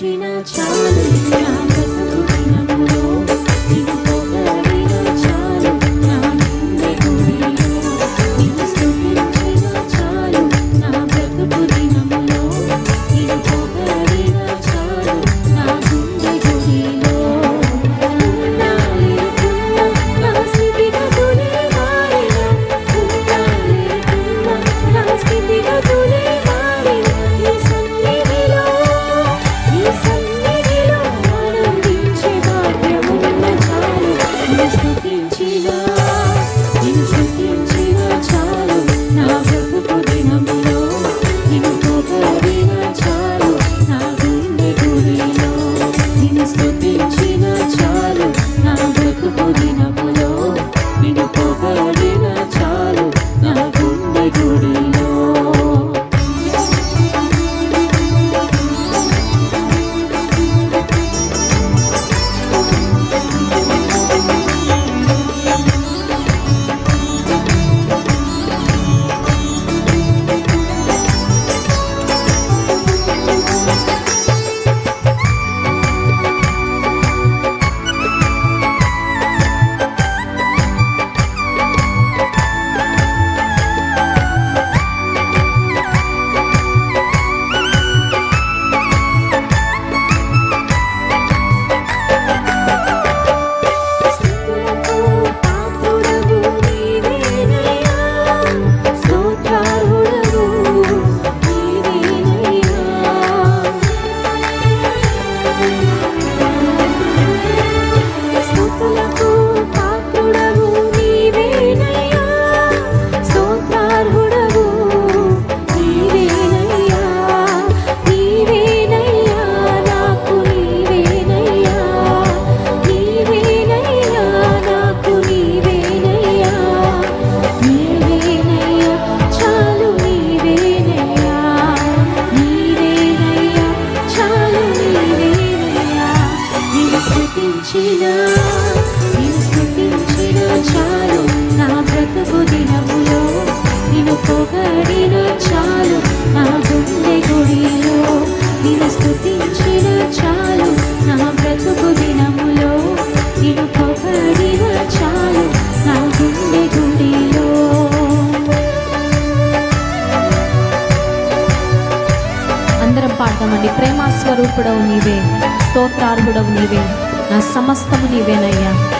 আসি না। stupid. చాలు గుడిలో స్థుతించిన చాలు చాలు అందరం స్వరూపుడవు నీవే స్తోత్రార్హుడవు నీవే నా సమస్తము నీవేనయ్యా.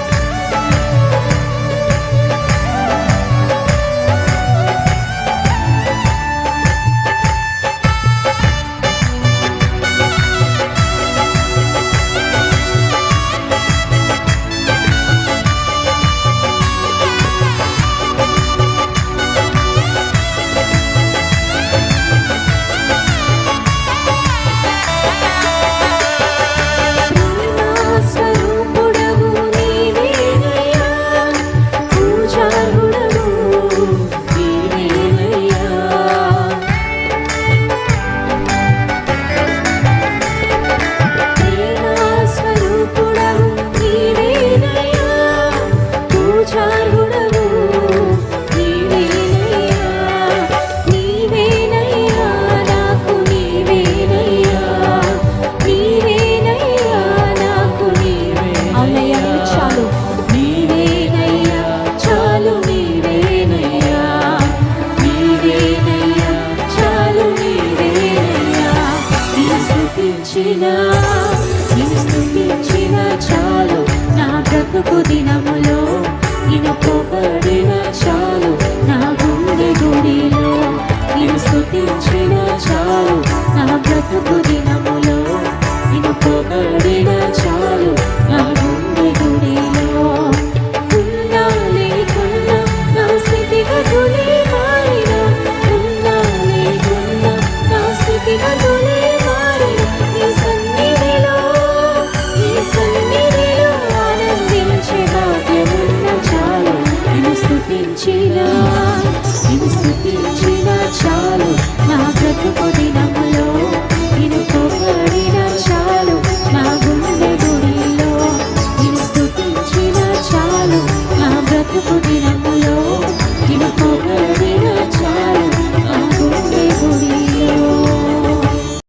Marina Shah. ఇచ్చిన చాలు. నా బ్రతుకు దినములో